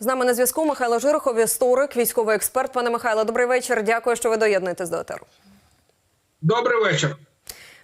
З нами на зв'язку Михайло Жирохов, історик, військовий експерт. Пане Михайло, добрий вечір. Дякую, що ви доєднуєтесь до етеру. Добрий вечір.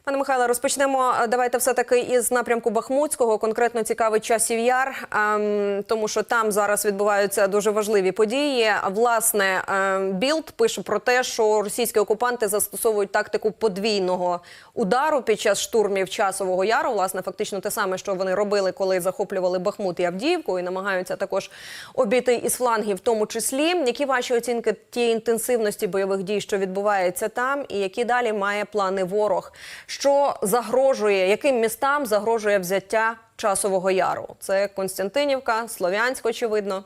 Пане Михайло, розпочнемо. е, Давайте все таки із напрямку Бахмутського. Конкретно цікавить часів яр, ем, тому що там зараз відбуваються дуже важливі події. Власне, ем, Білд пише про те, що російські окупанти застосовують тактику подвійного удару під час штурмів часового яру. Власне, фактично те саме, що вони робили, коли захоплювали Бахмут і Авдіївку, і намагаються також обійти із флангів, в тому числі. Які ваші оцінки тієї інтенсивності бойових дій, що відбувається там, і які далі має плани ворог? Що загрожує, яким містам загрожує взяття часового яру? Це Константинівка, Слов'янськ, очевидно.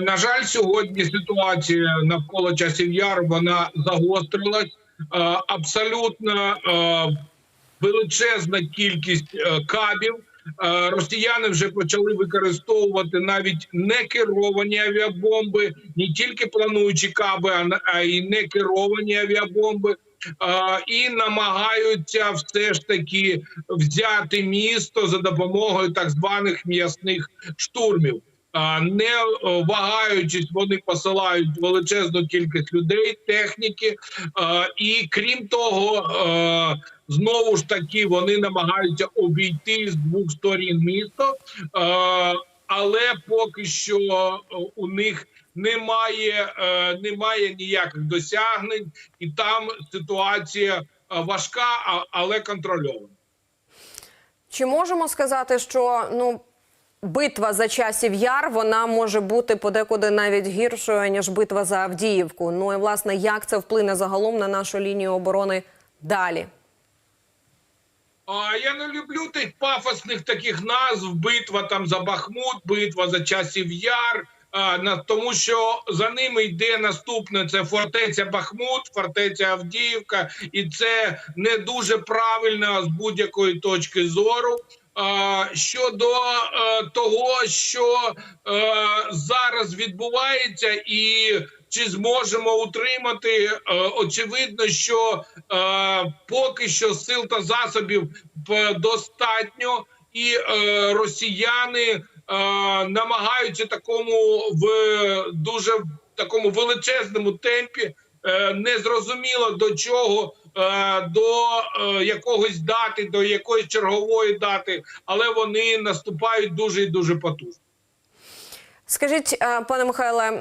На жаль, сьогодні ситуація навколо часів яр вона загострилась. Абсолютно величезна кількість е, кабів. Росіяни вже почали використовувати навіть не керовані авіабомби, не тільки плануючі каби, а й не керовані авіабомби. І намагаються все ж таки взяти місто за допомогою так званих м'ясних штурмів. Не вагаючись, вони посилають величезну кількість людей, техніки, і крім того, знову ж таки вони намагаються обійти з двох сторін місто, але поки що у них немає, е, немає ніяких досягнень, і там ситуація е, важка, а- але контрольована. Чи можемо сказати, що ну битва за часів яр вона може бути подекуди навіть гіршою ніж битва за Авдіївку? Ну і власне, як це вплине загалом на нашу лінію оборони далі? А я не люблю тих пафосних таких назв: битва там за Бахмут, битва за часів яр. На тому, що за ними йде наступне: це фортеця Бахмут, фортеця Авдіївка, і це не дуже правильно з будь-якої точки зору. А, щодо е, того, що е, зараз відбувається, і чи зможемо утримати, е, очевидно, що поки що сил та засобів достатньо, і росіяни намагаються такому в дуже такому величезному темпі. е, Незрозуміло до чого, е, до е, якогось дати, до якоїсь чергової дати, але вони наступають дуже і дуже потужно. Скажіть, е, пане Михайле,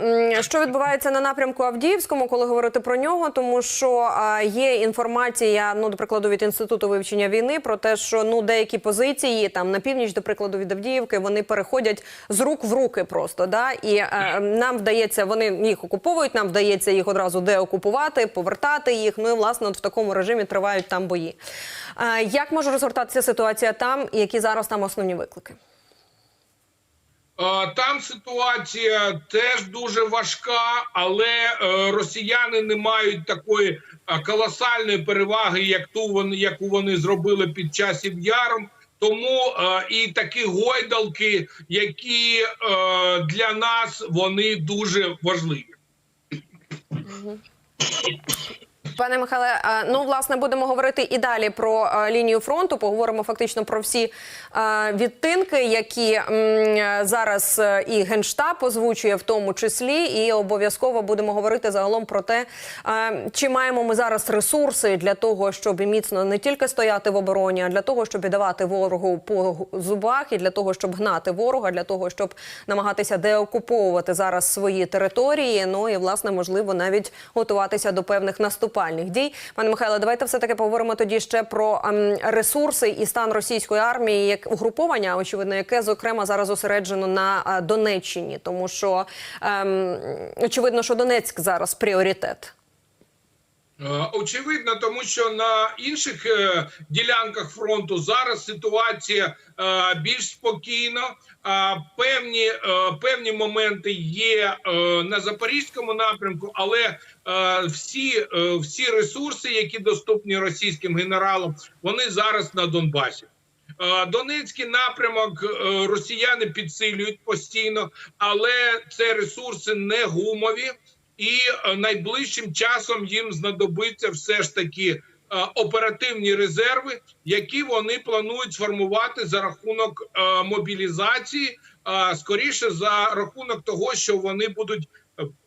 що відбувається на напрямку Авдіївському, коли говорити про нього? Тому що е, є інформація, ну до прикладу, від інституту вивчення війни про те, що ну деякі позиції там на північ, до прикладу, від Авдіївки, вони переходять з рук в руки просто. Да? І е, нам вдається, вони їх окуповують. Нам вдається їх одразу деокупувати, повертати їх. Ну і власне от в такому режимі тривають там бої. Е, Як може розгортатися ситуація там, які зараз там основні виклики? Е, Там ситуація теж дуже важка, але е, росіяни не мають такої е, колосальної переваги, як ту вони, яку вони зробили під час яром. Тому і такі гойдалки, які для нас вони дуже важливі. Пане Михайле, е, ну власне будемо говорити і далі про е, лінію фронту. Поговоримо фактично про всі е, відтинки, які зараз і генштаб озвучує, в тому числі, і обов'язково будемо говорити загалом про те, чи маємо ми зараз ресурси для того, щоб міцно не тільки стояти в обороні, а для того, щоб давати ворогу по зубах, і для того, щоб гнати ворога, для того, щоб намагатися деокуповувати зараз свої території. Ну і власне можливо навіть готуватися до певних наступальних дій. Пане Михайло, давайте все таки поговоримо тоді ще про ем, ресурси і стан російської армії як угруповання, очевидно, яке зокрема зараз зосереджено на е, Донеччині, тому що ем, очевидно, що Донецьк зараз пріоритет. Е, Очевидно, тому що на інших е, ділянках фронту зараз ситуація е, більш спокійна. Певні, певні моменти є на запорізькому напрямку, але всі, всі ресурси, які доступні російським генералам, вони зараз на Донбасі. Донецький напрямок росіяни підсилюють постійно, але це ресурси не гумові, і е, найближчим часом їм знадобиться все ж таки е, оперативні резерви, які вони планують сформувати за рахунок е, мобілізації. скоріше за рахунок того, що вони будуть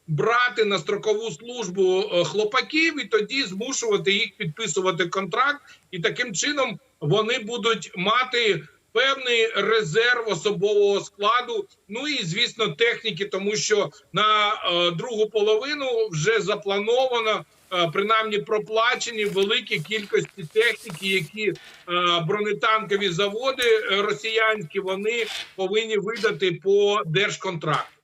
брати на строкову службу хлопаків і тоді змушувати їх підписувати контракт, і таким чином вони будуть мати певний резерв особового складу. Ну і звісно, техніки, тому що на е, другу половину вже заплановано. е, Принаймні проплачені великі кількості техніки, які е, бронетанкові заводи е, росіянські вони повинні видати по держконтракту.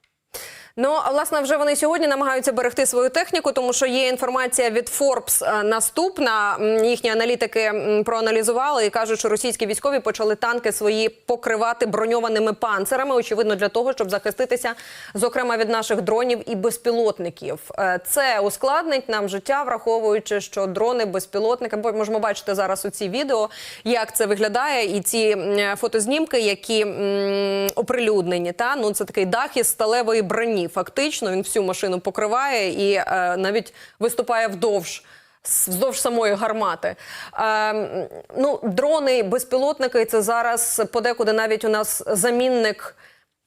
Ну, власне, вже вони сьогодні намагаються берегти свою техніку, тому що є інформація від Forbes е, наступна. Їхні аналітики проаналізували і кажуть, що російські військові почали танки свої покривати броньованими панцирами. Очевидно, для того, щоб захиститися, зокрема від наших дронів і безпілотників. Е, Це ускладнить нам життя, враховуючи, що дрони, безпілотники. Можемо бачити зараз у ці відео, як це виглядає, і ці фотознімки, які м, оприлюднені. Та ну це такий дах із сталевої броні. Фактично він всю машину покриває і е, навіть виступає вдовж. Вздовж самої гармати. Е, ну, дрони, безпілотники це зараз подекуди навіть у нас замінник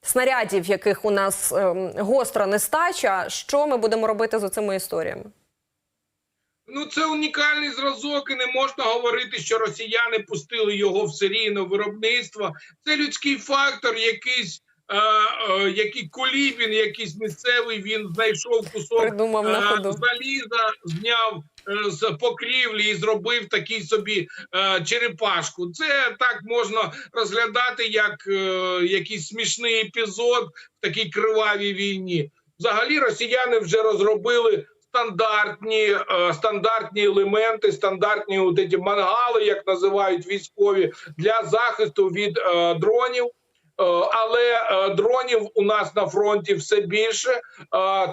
снарядів, яких у нас ем, гостра нестача. Що ми будемо робити з цими історіями? Ну, це унікальний зразок, і не можна говорити, що росіяни пустили його в серійне виробництво. Це людський фактор, якийсь. Е, е, Який кулібін, якийсь місцевий, він знайшов кусок Придумав на е, ходу. заліза, зняв з покрівлі і зробив такий собі черепашку. Це так можна розглядати як якийсь смішний епізод в такій кривавій війні. Взагалі, росіяни вже розробили стандартні, стандартні елементи, стандартні от ці мангали, як називають військові, для захисту від дронів. Е, Але е, дронів у нас на фронті все більше. Е,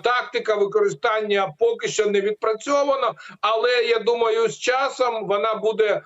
Тактика використання поки що не відпрацьована, але я думаю, з часом вона буде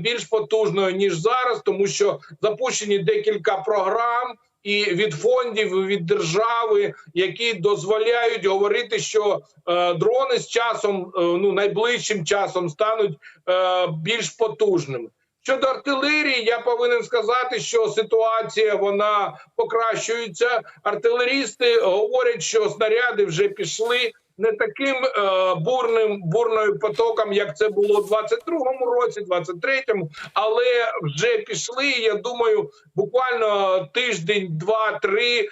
більш потужною ніж зараз, тому що запущені декілька програм. І від фондів, від держави, які дозволяють говорити, що е, дрони з часом, е, ну найближчим часом, стануть е, більш потужними. Щодо артилерії, я повинен сказати, що ситуація вона покращується. Артилерісти говорять, що снаряди вже пішли не таким е, бурним бурною потоком, як це було у 22-му році, 23-му, але вже пішли. Я думаю, буквально тиждень, два-три е,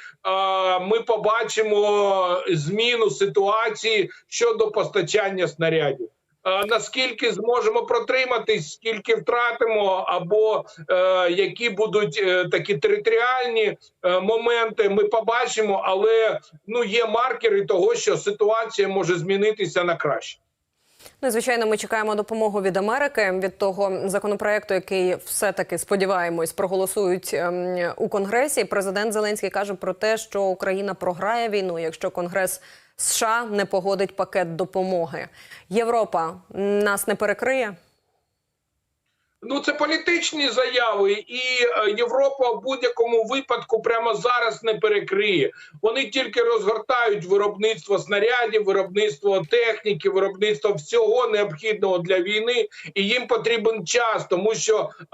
ми побачимо зміну ситуації щодо постачання снарядів. Е, Наскільки зможемо протриматись, скільки втратимо, або е, які будуть е, такі територіальні е, моменти, ми побачимо, але ну є маркери того, що ситуація може змінитися на краще. Ну, звичайно, ми чекаємо допомогу від Америки від того законопроекту, який все-таки сподіваємось проголосують ем, у Конгресі. Президент Зеленський каже про те, що Україна програє війну, якщо Конгрес США не погодить пакет допомоги. Європа нас не перекриє. Ну, це політичні заяви, і е, Європа в будь-якому випадку прямо зараз не перекриє. Вони тільки розгортають виробництво снарядів, виробництво техніки, виробництво всього необхідного для війни, і їм потрібен час, тому що е,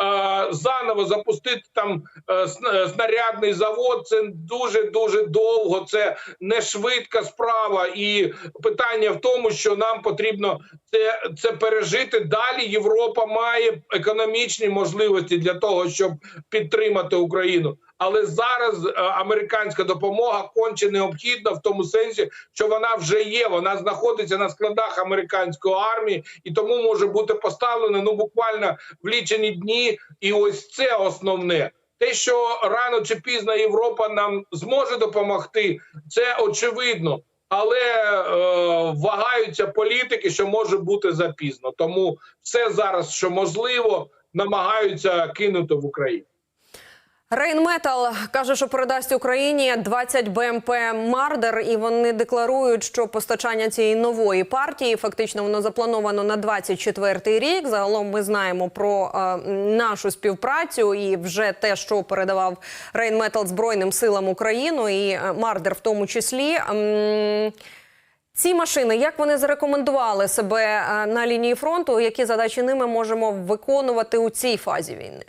заново запустити там е, е, снарядний завод це дуже дуже довго. Це не швидка справа, і питання в тому, що нам потрібно це, це пережити. Далі Європа має економічні можливості для того, щоб підтримати Україну. Але зараз е, американська допомога конче необхідна в тому сенсі, що вона вже є. Вона знаходиться на складах американської армії, і тому може бути поставлена ну буквально в лічені дні. І ось це основне. Те, що рано чи пізно Європа нам зможе допомогти, це очевидно. Але е, вагаються політики, що може бути запізно. Тому все зараз, що можливо, намагаються кинути в Україну. Рейнметал каже, що передасть Україні 20 БМП Мардер, і вони декларують, що постачання цієї нової партії фактично воно заплановано на 24-й рік. Загалом ми знаємо про е, нашу співпрацю і вже те, що передавав Рейнметал Збройним силам України, і Мардер в тому числі. М, ці машини, як вони зарекомендували себе е, на лінії фронту, які задачі ними можемо виконувати у цій фазі війни?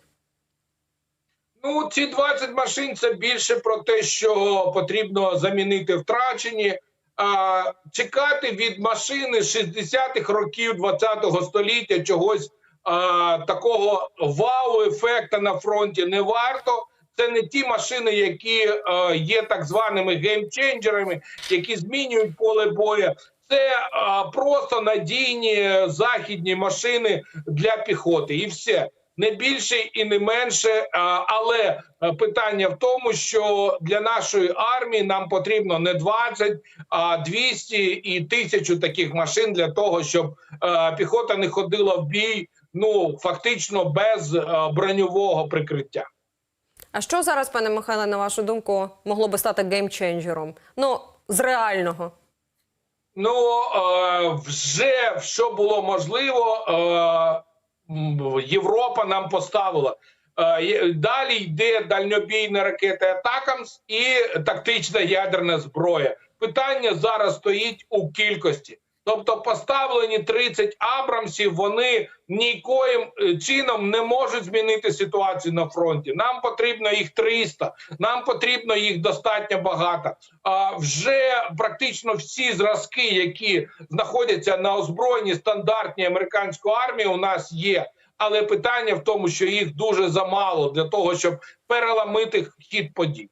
Ну, ці 20 машин це більше про те, що потрібно замінити втрачені. А, чекати від машини 60-х років 20-го століття чогось а, такого вау-ефекта на фронті не варто. Це не ті машини, які е, є так званими геймченджерами, які змінюють поле бою. Це е, просто надійні західні машини для піхоти, і все не більше і не менше. Але питання в тому, що для нашої армії нам потрібно не 20, а 200 і 1000 таких машин для того, щоб піхота не ходила в бій. Ну фактично без броньового прикриття. А що зараз, пане Михайле, на вашу думку, могло би стати геймченджером? Ну, з реального. Ну вже що було можливо, Європа нам поставила. Е, Далі йде дальнобійна ракета Атакамс і тактична ядерна зброя. Питання зараз стоїть у кількості. Тобто поставлені 30 Абрамсів, вони нікоїм е, чином не можуть змінити ситуацію на фронті. Нам потрібно їх 300, нам потрібно їх достатньо багато. А вже практично всі зразки, які знаходяться на озброєнні стандартній американської армії, у нас є. Але питання в тому, що їх дуже замало для того, щоб переламити хід подій.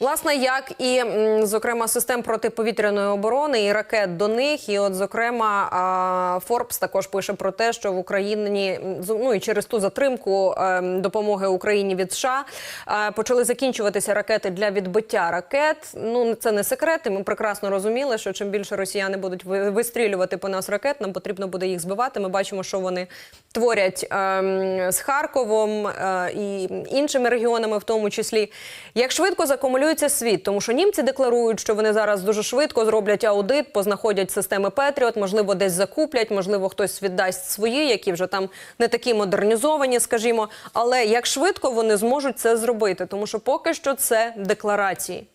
Власне, як і зокрема систем протиповітряної оборони і ракет до них, і от зокрема Форбс також пише про те, що в Україні ну і через ту затримку ем, допомоги Україні від США е, почали закінчуватися ракети для відбиття ракет. Ну це не секрет. і Ми прекрасно розуміли, що чим більше росіяни будуть вистрілювати по нас ракет, нам потрібно буде їх збивати. Ми бачимо, що вони творять ем, з Харковом е, і іншими регіонами, в тому числі. Як швидко закумулюється світ, тому що німці декларують, що вони зараз дуже швидко зроблять аудит, познаходять системи Петріот, можливо, десь закуплять, можливо, хтось віддасть свої, які вже там не такі модернізовані, скажімо. Але як швидко вони зможуть це зробити, тому що поки що це декларації.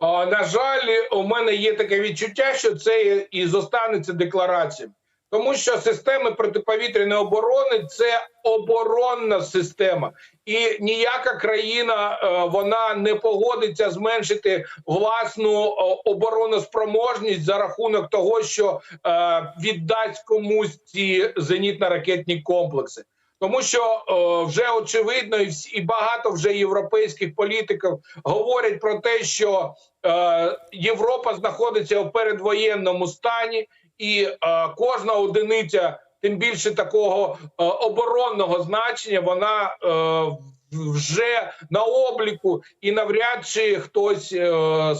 На жаль, у мене є таке відчуття, що це і зостанеться декларацією. Тому що системи протиповітряної оборони це оборонна система, і ніяка країна е, вона не погодиться зменшити власну е, обороноспроможність за рахунок того, що е, віддасть комусь ці зенітно-ракетні комплекси. Тому що е, вже очевидно, і всі і багато вже європейських політиків говорять про те, що е, Європа знаходиться у передвоєнному стані, і е, кожна одиниця, тим більше такого е, оборонного значення, вона е, вже на обліку, і навряд чи хтось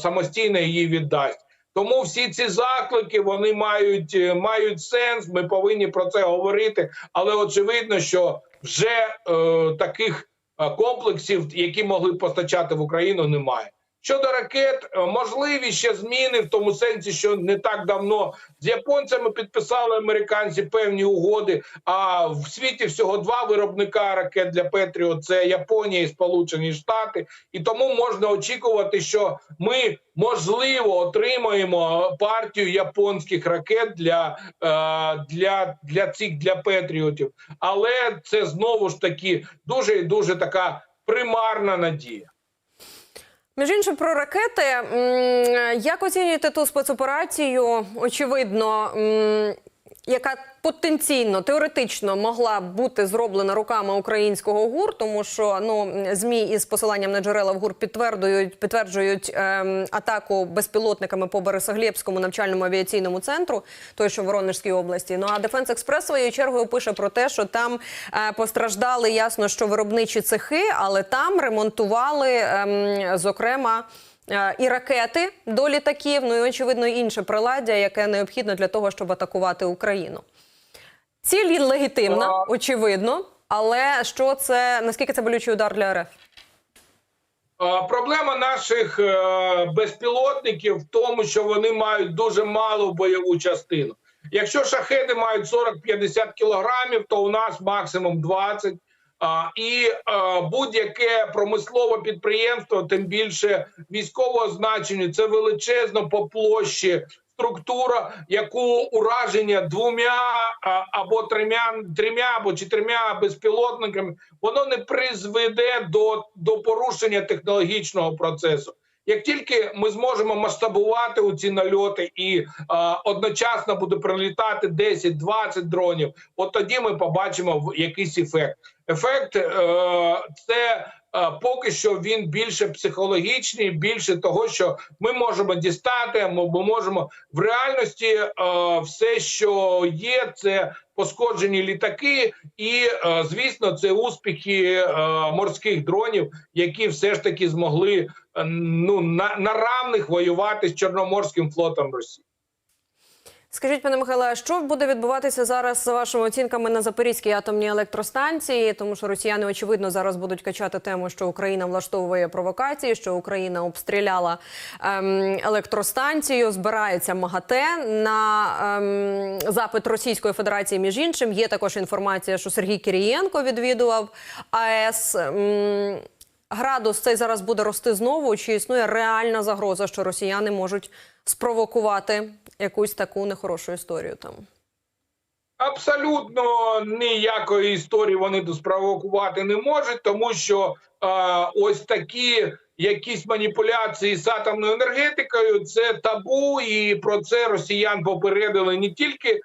самостійно її віддасть. Тому всі ці заклики вони мають, мають сенс. Ми повинні про це говорити. Але очевидно, що вже е, таких комплексів, які могли постачати в Україну, немає. Щодо ракет, е, можливі ще зміни в тому сенсі, що не так давно з японцями підписали американці певні угоди. А в світі всього два виробника ракет для Петріот це Японія і Сполучені Штати. І тому можна очікувати, що ми можливо отримаємо партію японських ракет для, е, для, для цих для Петріотів. Але це знову ж таки дуже і дуже така примарна надія. Між іншим, про ракети. Як оцінюєте ту спецоперацію? Очевидно, яка потенційно теоретично могла бути зроблена руками українського ГУР, тому що ну змі із посиланням на джерела в ГУР підтверджують підтверджують ем, атаку безпілотниками по Борисоглєбському навчальному авіаційному центру, той, що в Воронежській області. Ну а Дефенс Експрес своєю чергою пише про те, що там е, постраждали ясно, що виробничі цехи, але там ремонтували, ем, зокрема. Е, І ракети до літаків, ну і очевидно інше приладдя, яке необхідно для того, щоб атакувати Україну. Ціль легітимна, очевидно, але що це наскільки це болючий удар для РФ? Е, Проблема наших е, безпілотників в тому, що вони мають дуже малу бойову частину. Якщо шахеди мають 40-50 кілограмів, то у нас максимум 20. І будь-яке промислове підприємство, тим більше військового значення, це величезно по площі структура, яку ураження двома або трьома, трьома або чотирма безпілотниками, воно не призведе до, до порушення технологічного процесу. Як тільки ми зможемо масштабувати у ці нальоти і а, одночасно буде прилітати 10-20 дронів, от тоді ми побачимо якийсь ефект. Ефект е, це е, поки що він більше психологічний, більше того, що ми можемо дістати. Ми, можемо в реальності е, все, що є, це пошкоджені літаки, і е, звісно, це успіхи е, морських дронів, які все ж таки змогли е, ну на, на равних воювати з Чорноморським флотом Росії. Скажіть, пане Михайле, що буде відбуватися зараз за вашими оцінками на Запорізькій атомній електростанції? Тому що росіяни очевидно зараз будуть качати тему, що Україна влаштовує провокації, що Україна обстріляла ем, електростанцію, збирається МАГАТЕ на ем, запит Російської Федерації. Між іншим є також інформація, що Сергій Кирієнко відвідував АЕС. Ем, Градус цей зараз буде рости знову. Чи існує реальна загроза, що росіяни можуть спровокувати якусь таку нехорошу історію там? Абсолютно ніякої історії вони спровокувати не можуть, тому що е, ось такі якісь маніпуляції з атомною енергетикою це табу, і про це росіян попередили не тільки е,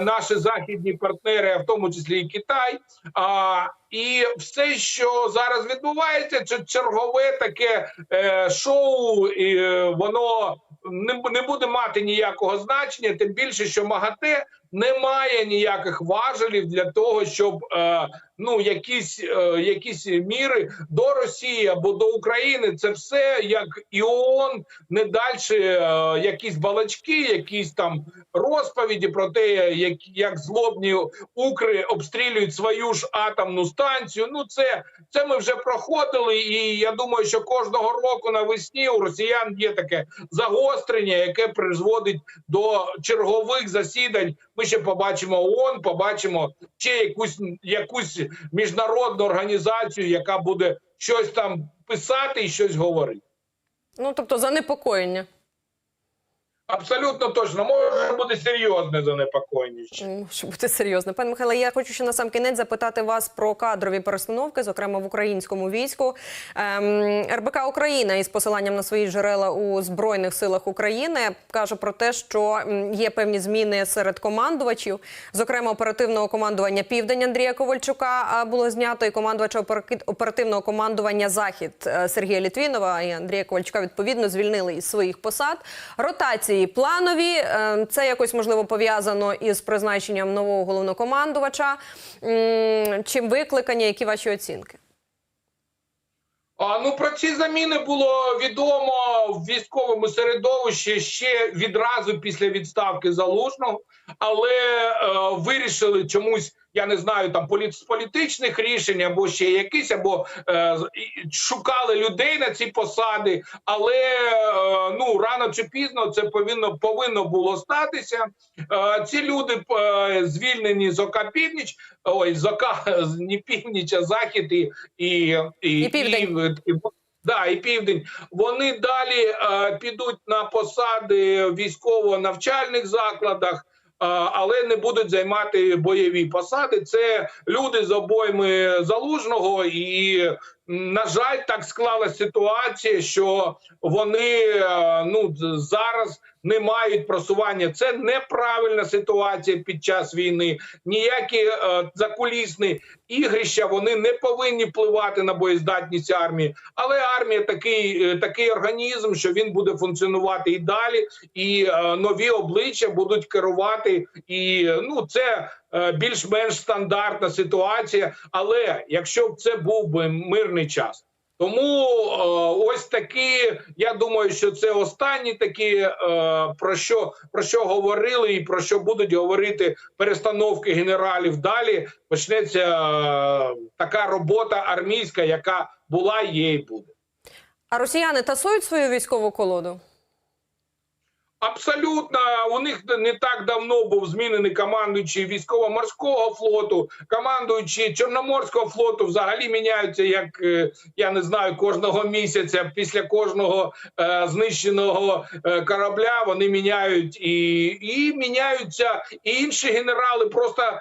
наші західні партнери, а в тому числі і Китай. А, і все, що зараз відбувається, це чергове таке е, шоу, і е, воно не, не буде мати ніякого значення, тим більше, що МАГАТЕ не має ніяких важелів для того, щоб е, ну якісь, е, якісь міри до Росії або до України. Це все як і ООН, не далі е, якісь балачки, якісь там розповіді про те, як, як злобні укри обстрілюють свою ж атомну станцію. Ну це, це ми вже проходили, і я думаю, що кожного року навесні у росіян є таке загострення, яке призводить до чергових засідань. Ми ще побачимо ООН, побачимо ще якусь якусь міжнародну організацію, яка буде щось там писати і щось говорити. Ну тобто занепокоєння. Абсолютно точно може бути серйозне занепокоєння. Може бути серйозно. Пане Михайле, я хочу ще на сам кінець запитати вас про кадрові перестановки, зокрема в українському війську. Ем, РБК Україна із посиланням на свої джерела у Збройних силах України каже про те, що є певні зміни серед командувачів. Зокрема, оперативного командування Південь Андрія Ковальчука було знято, і командувача оперативного командування Захід е, Сергія Літвінова і Андрія Ковальчука відповідно звільнили із своїх посад. Ротації планові. Е, Це якось можливо пов'язано із призначенням нового головнокомандувача. Чим викликання? Які ваші оцінки? А, ну про ці заміни було відомо в військовому середовищі ще відразу після відставки залужного, але е, вирішили чомусь, я не знаю, там полі- з політичних рішень або ще якісь, або е, шукали людей на ці посади. Але е, ну рано чи пізно це повинно повинно було статися. Е, ці люди е, звільнені з ОК Північ, ой, з ОК з- не Північ, а Захід і, і, і, І Південь. і, Да, і південь. Вони далі е, підуть на посади військово-навчальних закладах, але не будуть займати бойові посади. Це люди з обойми залужного, і на жаль, так склалася ситуація, що вони е, ну зараз не мають просування. Це неправильна ситуація під час війни. Ніякі е, закулісні ігрища вони не повинні впливати на боєздатність армії. Але армія такий, е, такий організм, що він буде функціонувати і далі, і е, нові обличчя будуть керувати. І е, ну це е, більш-менш стандартна ситуація. Але якщо б це був би мирний час. Тому е, ось такі. Я думаю, що це останні такі е, про що про що говорили, і про що будуть говорити перестановки генералів. Далі почнеться е, така робота армійська, яка була, є і буде. А росіяни тасують свою військову колоду? Абсолютно, у них не так давно був змінений командуючий військово-морського флоту, командуючий Чорноморського флоту взагалі міняються як е, я не знаю кожного місяця. Після кожного е, знищеного е, корабля вони міняють і, і міняються і інші генерали. Просто е,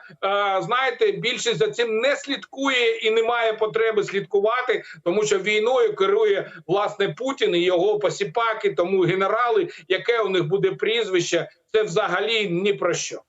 знаєте, більшість за цим не слідкує і немає потреби слідкувати, тому що війною керує власне Путін і його посіпаки. Тому генерали, яке у них буде прізвище, це взагалі ні про що.